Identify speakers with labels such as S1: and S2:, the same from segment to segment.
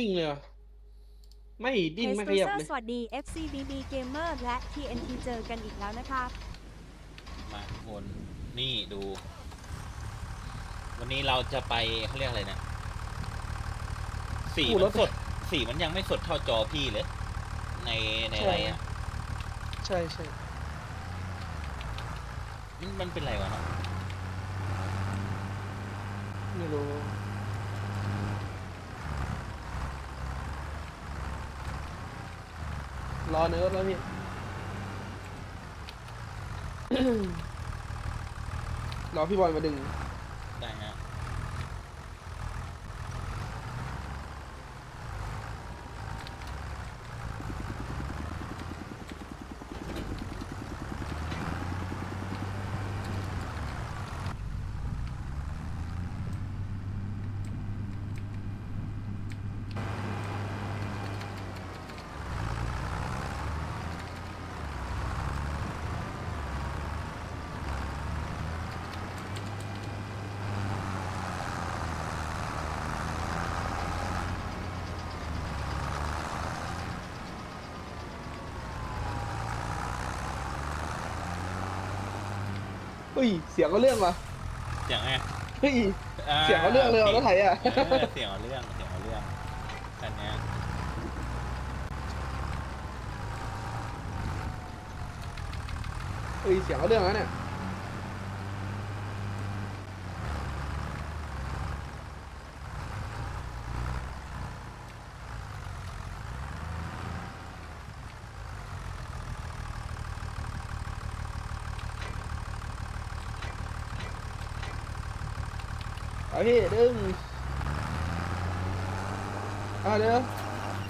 S1: นิ่งเลยเหรอไม่ดิ้น
S2: เฮส
S1: ไม่
S2: เป
S1: ข
S2: อร์
S1: ยับ
S2: เซอ
S1: เลย
S2: ร์สวัสดี FCBB Gamer และ TNT เจอกันอีกแล้วนะครับ
S3: มาวนนี่ดู วันนี้เราจะไปเขาเรียกอะไรนะสี
S1: อู้
S3: มั
S1: ร
S3: น
S1: ถ
S3: สด สีมันยังไม่สดเท่าจอพี่เลย ในในอะไรอะ
S1: ใช่ใช่
S3: มันมันเป็นไรวะเนาะ
S1: ไม่รู้ รอเนิร์ฟแล้วพี่ รอพี่บอลมาดึง
S3: ได้ฮะ
S1: เฮ้ยเสียงก็เรื่องว่ะ
S3: เสียงไง
S1: เฮ้ย
S3: อ่า
S1: เสียงก็เรื่องเลยว่ะรถไถอะ
S3: เออเสียงเอาเรื่องเสียงเอาเรื่องคันเนี้ย
S1: เฮ้ยเสียงก็เรื่องแล้วเนี่ย เอาพี่ดึงเอาเดี๋ยว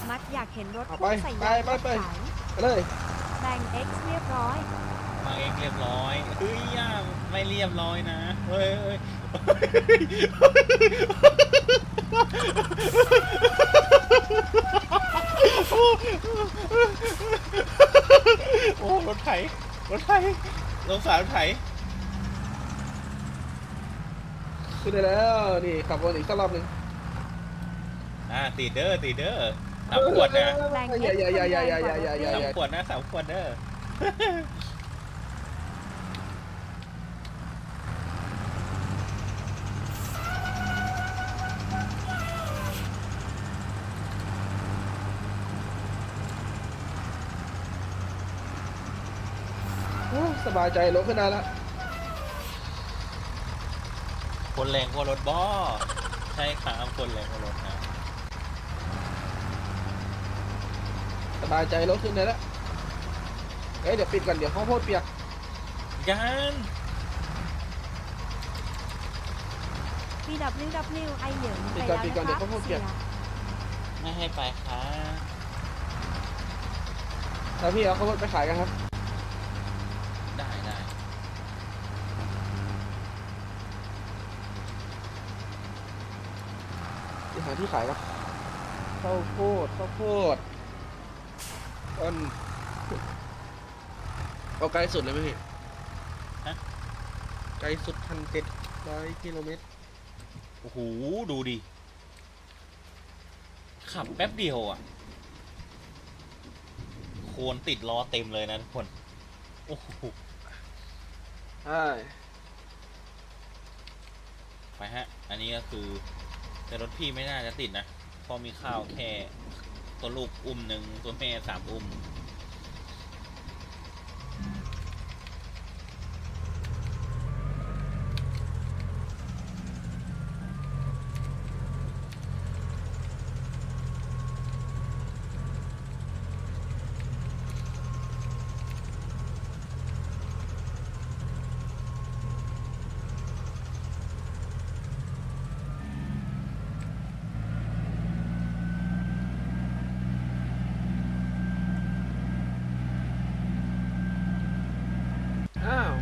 S2: มัดอยากเห็นรถ
S1: เอา
S2: พุ่ง
S1: ไป
S2: ใส่
S1: ไป
S2: ยาง
S1: ไป
S2: รถ
S1: ไป
S2: ไถ
S1: ไปเลย
S2: แบ่ง X เรียบร้อย
S3: มาเองเรียบร้อยเฮ้ยย่าไม่เรียบร้อยนะ เฮ้ยเฮ้ยโอ้รถไถรถไถลงสารรถไถ
S1: ขึ้นได้แล้วนี่ขับวนอีกสักรอบหนึ่ง
S3: อ่าตีเดอร์ตีเดอร์สามขวดนะ
S2: แบ่ง
S1: อย่า
S2: X
S1: อย่าอย่าอย่าอย่าอย่าอย่าอย่า
S3: สาม
S1: อย่า
S3: ขวดนะสามขวดเด้อ
S1: โอ้สบายใจรถขึ้นได้แล้ว
S3: คนแรงกว่ารถบอใช่ครับคนแรงกว่ารถนะ
S1: สบายใจรถขึ้นได้แล้วเอ้ยเดี๋ยวปิดก่อนเดี๋ยวข้าวโพดเปียก
S3: ยัน
S2: BWW ไอเหยิงไป
S1: ปิดก่อน
S2: แล้ว
S1: ปิดก่อน
S2: นะครับ
S1: เดี๋ยวเขาพูดเปลี่
S2: เสี
S1: ย
S2: ย
S1: น
S3: ไม่ให้ไปค่ะ
S1: แล้วพี่เอาข้าวโพดไปขายกันครับ
S3: ได้ได้
S1: ไปหาที่ขายครับข้าวโพดข้าวโพดต้นเอาไกลสุดเลยไหมพี่ไกลสุดพันเจ็ดร้อยกิโลเมตร
S3: โอ้โห ดูดิ ขับแป๊บเดียวอะ โคนติดล้อเต็มเลยนะทุกคน โอ้โห
S1: ใช่
S3: ไปฮะ อันนี้ก็คือ แต่รถพี่ไม่น่าจะติดนะ พอมีข้าวแค่ ตัวลูกอุ้มหนึ่งตัวแม่สามอุ้ม
S1: อ้าว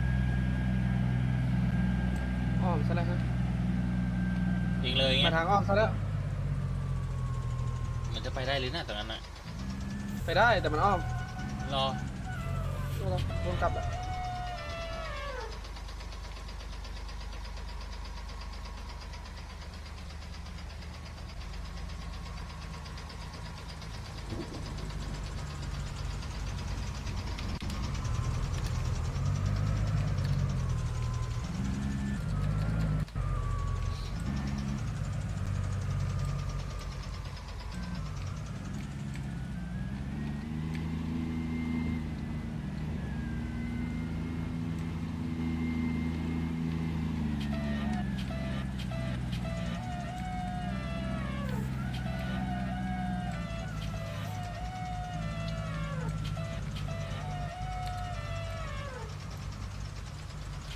S1: อ้อมซะแล้วฮะ
S3: อีกเลยไง
S1: มาทางอ้อมซะแล้ว
S3: มันจะไปได้หรือน่าตรงนั้นน่ะ
S1: ไปได้แต่มันอ้อม
S3: รอ
S1: ไม่เป็นไรวนกลับอะ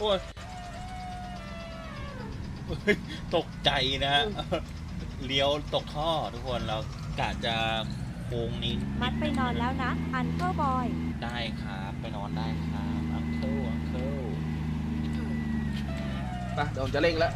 S3: อ้ยเฮ้ยตกใจนะฮะเลี้ยวตกท่อทุกคนเรากะจะโค้งนี้
S2: มัดไปนอนแล้วนะอันเคิลบอย
S3: ได้ครับไปนอนได้ครับอังเคิลอังเคิล
S1: ไปเดี๋ยวผมจะเร่งแล้ว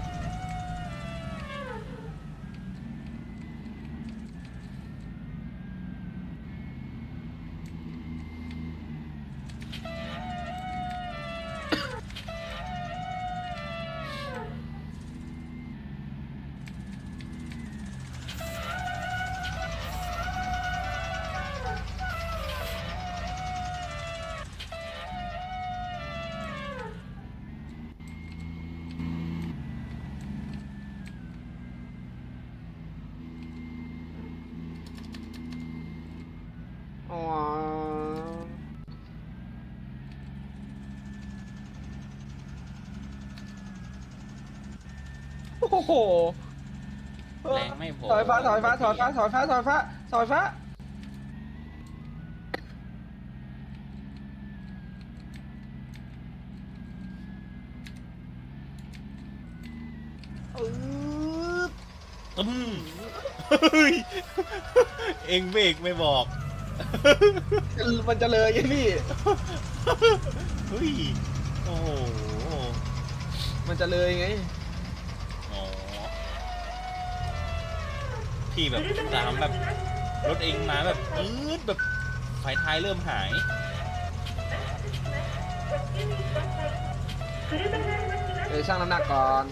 S1: โอ้โห
S3: แรงไม่พอ
S1: ถอยฟ้าถอยฟ้าถอยฟ้าถอยฟ้าถอยฟ้าถอยฟ้าอืด
S3: ตึ้มเฮ้ยเองเบรกไม่บอก
S1: มันจะเลยไงพี่
S3: เฮ้ย โอ้โห
S1: มันจะเลยไง
S3: อ๋อ พี่แบบตามแบบรถเองมาแบบอืดแบบไฟท้ายเริ่มหาย
S1: เดี๋ยวช่างน้ำหนักก่อน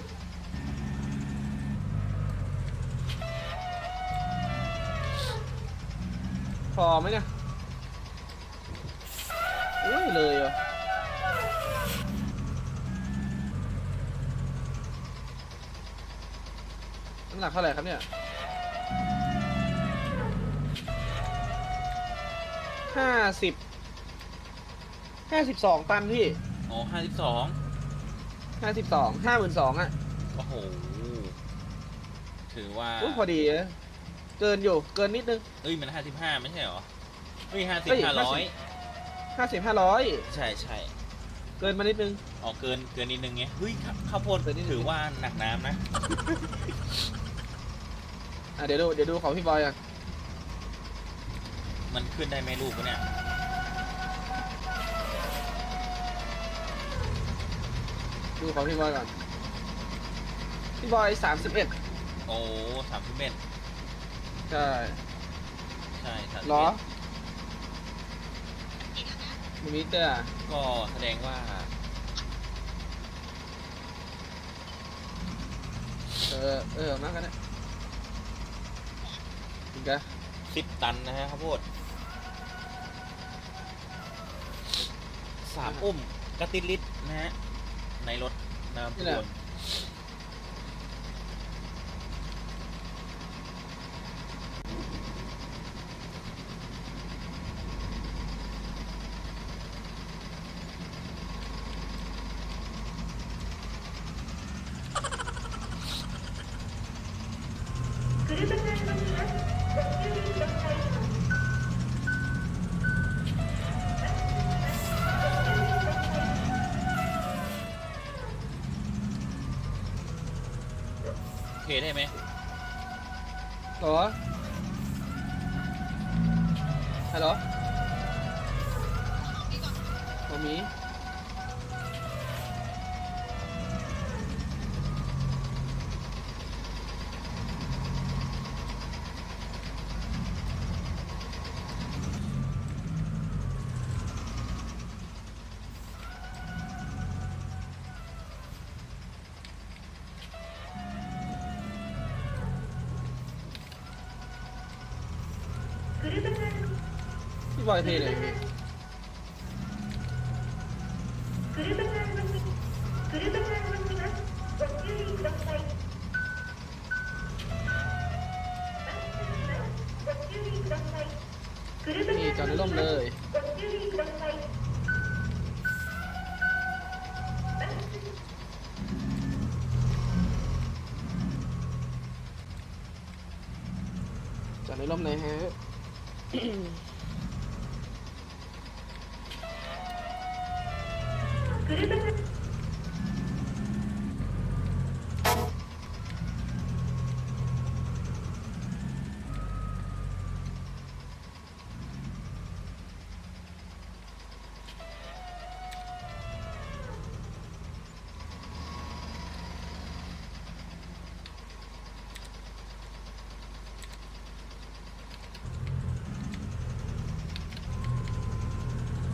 S1: พอไหมเนี่ยอุ้ยเลยอะน้ำหนักเท่าไหร่ครับเนี่ย ห้าสิบห้าสิบสองตันพี่
S3: อ๋อห้าสิบสอง
S1: ห้าสิบสองห้าหมื่นสองอะ
S3: โอ้โห ถือว่า
S1: อุ้ยพอดีนะเกินอยู่เกินนิดนึง
S3: เอ้ย มันห้าสิบห้าไม่ใช่เหรอเฮ้ยห้าสิบ
S1: เฮ้ย
S3: ห้าร้อย
S1: ห้าสิบห้าร้อย
S3: ใช่ใช่
S1: เกินมานิดนึง
S3: อ๋อเกินเกินนิดนึงไงเฮ้ยข้าข้าวโพด
S1: เกินนิดนึง
S3: ถือว่าหนักน้ำนะ
S1: อะ เดี๋ยวดูเดี๋ยวดูของพี่บอยอะ
S3: มันขึ้นได้ไหมลูกวะเนี่ย
S1: ดูของพี่บอยก่อน พี่บอยสามสิบเอ็ด
S3: โอ้สามสิบเอ็ด
S1: ใช่
S3: ใช่สามสิบ
S1: เหรอ
S3: เอ็ด
S1: มินิเตอร์
S3: ก็แสดงว่า
S1: เออเออมากกันนะอี กอะ
S3: สิบตันนะฮะข้าวโพดสามอุ้มกระติดลิตรนะฮะในรถน้ำท่วมโอเค ได้ไหม
S1: เหรอฮัลโหลมี พี่บอยเทเลย นี่จอดในร่มเลยจอดในร่มเลยฮะ
S3: Thank you.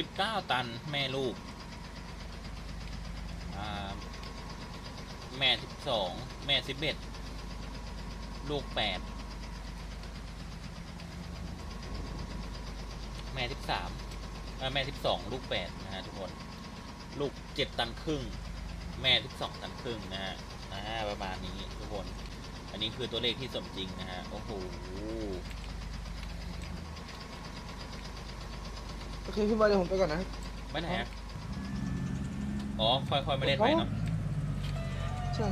S3: 19 ตันแม่ลูก แม่ 12 แม่ 11 ลูก 8 แม่ 13 แม่ 12 ลูก 8 นะฮะทุกคน ลูก 7 ตันครึ่ง แม่ 12 ตันครึ่งนะฮะนะฮะประมาณนี้ทุกคน อันนี้คือตัวเลขที่สมจริงนะฮะ โอ้โห
S1: เคพี่บอยเดี๋ยวผมไปก่อนนะ
S3: ไปไหนอะอ๋อค่อยๆมาเล่นไปเนาะ
S1: ใช่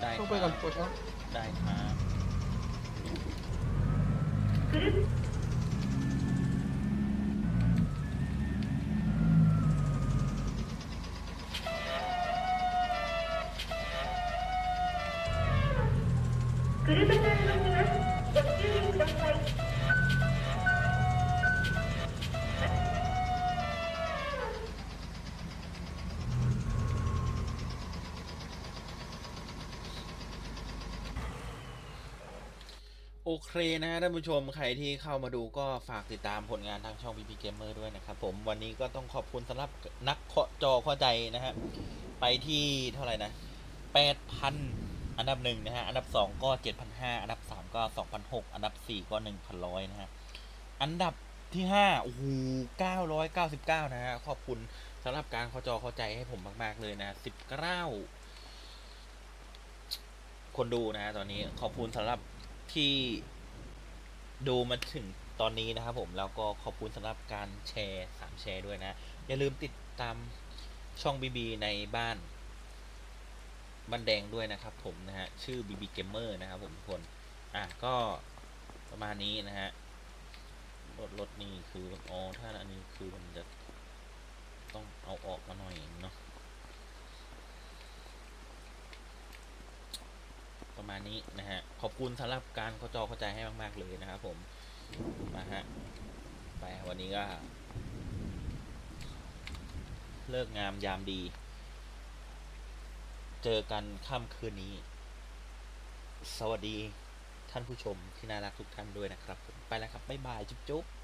S3: ได้
S1: ต้อง
S3: ค
S1: ไปก่
S3: รั
S1: อน
S3: บ
S1: ปวดท้อง
S3: ได้ครับโอ เคนะฮะท่านผู้ชมใครที่เข้ามาดูก็ฝากติดตามผลงานทางช่อง PP Gamer ด้วยนะครับผมวันนี้ก็ต้องขอบคุณสำหรับนักเคาะจอเข้าใจนะฮะไปที่เท่าไหร่นะ8,000อันดับหนึ่งนะฮะอันดับ2ก็7,500อันดับ3ก็2,600อันดับ4ก็1,100นะฮะอันดับที่5โอ้โห999นะฮะขอบคุณสำหรับการเข้าจอเข้าใจให้ผมมากๆเลยนะ19คนดูนะฮะตอนนี้ขอบคุณสำหรับที่ ดูมาถึงตอนนี้นะครับผมแล้วก็ขอบคุณสำหรับการแชร์สามแชร์ด้วยนะ อย่าลืมติดตามช่อง BB ในบ้านบันแดงด้วยนะครับผมนะฮะชื่อ BB Gamer นะครับผมทุกคนอะก็ประมาณนี้นะฮะรถรถนี่คืออ๋อถ้าอันนี้คือมันจะต้องเอาออกมาหน่อยเนาะ ประ มาณนี้นะฮะ ขอบคุณสำหรับการเข้าจอเข้าใจให้มาก ๆ เลยนะครับผมมาฮะไปวันนี้ก็ เลิกงามยามดี เจอกันค่ำคืนนี้ สวัสดีท่านผู้ชมที่น่ารักทุกท่านด้วยนะครับผมไปแล้วครับ บ๊ายบาย จุ๊บๆ